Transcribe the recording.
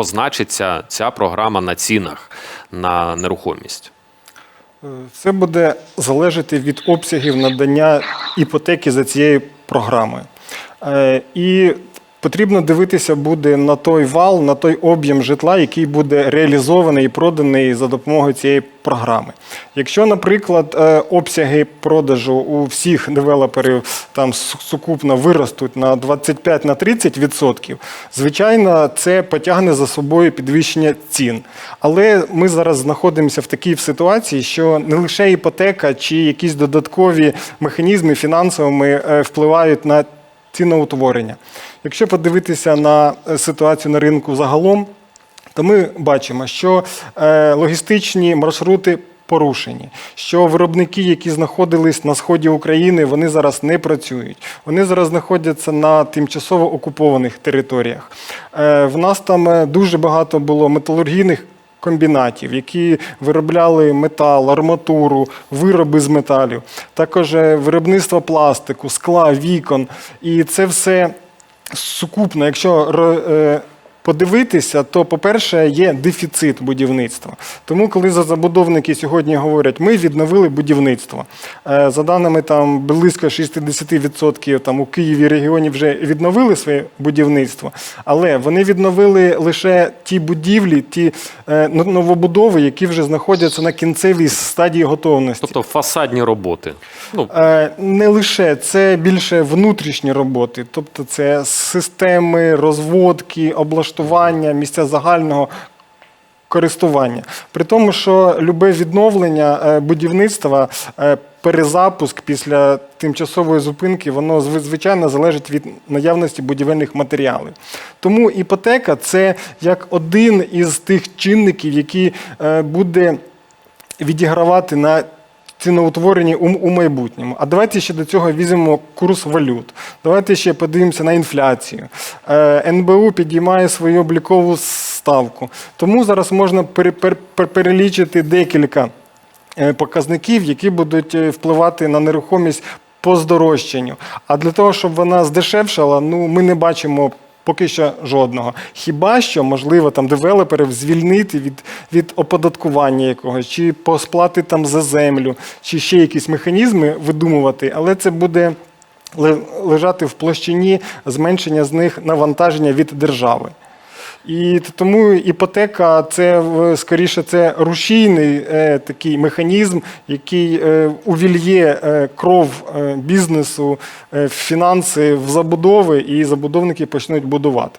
позначиться ця програма на цінах на нерухомість? Все буде залежати від обсягів надання іпотеки за цією програмою. Е, І потрібно дивитися буде на той вал, на той об'єм житла, який буде реалізований і проданий за допомогою цієї програми. Якщо, наприклад, е, обсяги продажу у всіх девелоперів там сукупно виростуть на 25 на 30 відсотків, звичайно, це потягне за собою підвищення цін. Але ми зараз знаходимося в такій ситуації, що не лише іпотека чи якісь додаткові механізми фінансовими е, впливають на ціноутворення. Якщо подивитися на е, ситуацію на ринку загалом, то ми бачимо, що е, логістичні маршрути порушені, що виробники, які знаходились на сході України, вони зараз не працюють. Вони зараз знаходяться на тимчасово окупованих територіях. Е, в нас там дуже багато було металургійних комбінатів, які виробляли метал, арматуру, вироби з металів, також е, виробництво пластику, скла, вікон. І це все сукупно, якщо е, подивитися, то, по-перше, є дефіцит будівництва. Тому, коли за- забудовники сьогодні говорять, ми відновили будівництво. Е, За даними там близько 60% там у Києві регіоні вже відновили своє будівництво, але вони відновили лише ті будівлі, ті е, новобудови, які вже знаходяться на кінцевій стадії готовності. Тобто фасадні роботи. Ну, Е, Не лише це більше внутрішні роботи, тобто це системи, розводки, облаштування, місця загального користування. При тому, що любе відновлення е, будівництва, е, перезапуск після тимчасової зупинки, воно звичайно залежить від наявності будівельних матеріалів. Тому іпотека це як один із тих чинників, який е, буде відігравати на ціноутворенні у, у майбутньому. А давайте ще до цього візьмемо курс валют. Давайте ще подивимося на інфляцію. Е, НБУ підіймає свою облікову ставку. Тому зараз можна пере- пер- пер- перелічити декілька е, показників, які будуть е, впливати на нерухомість по здорожчанню. А для того, щоб вона здешевшала, ну ми не бачимо. Поки що жодного. Хіба що можливо там девелоперів звільнити від, від оподаткування якогось, чи по сплати там за землю, чи ще якісь механізми видумувати, але це буде лежати в площині зменшення з них навантаження від держави. І тому іпотека це скоріше це рушійний е, такий механізм, який е, увільє е, кров е, бізнесу, е, фінанси в забудови, і забудовники почнуть будувати.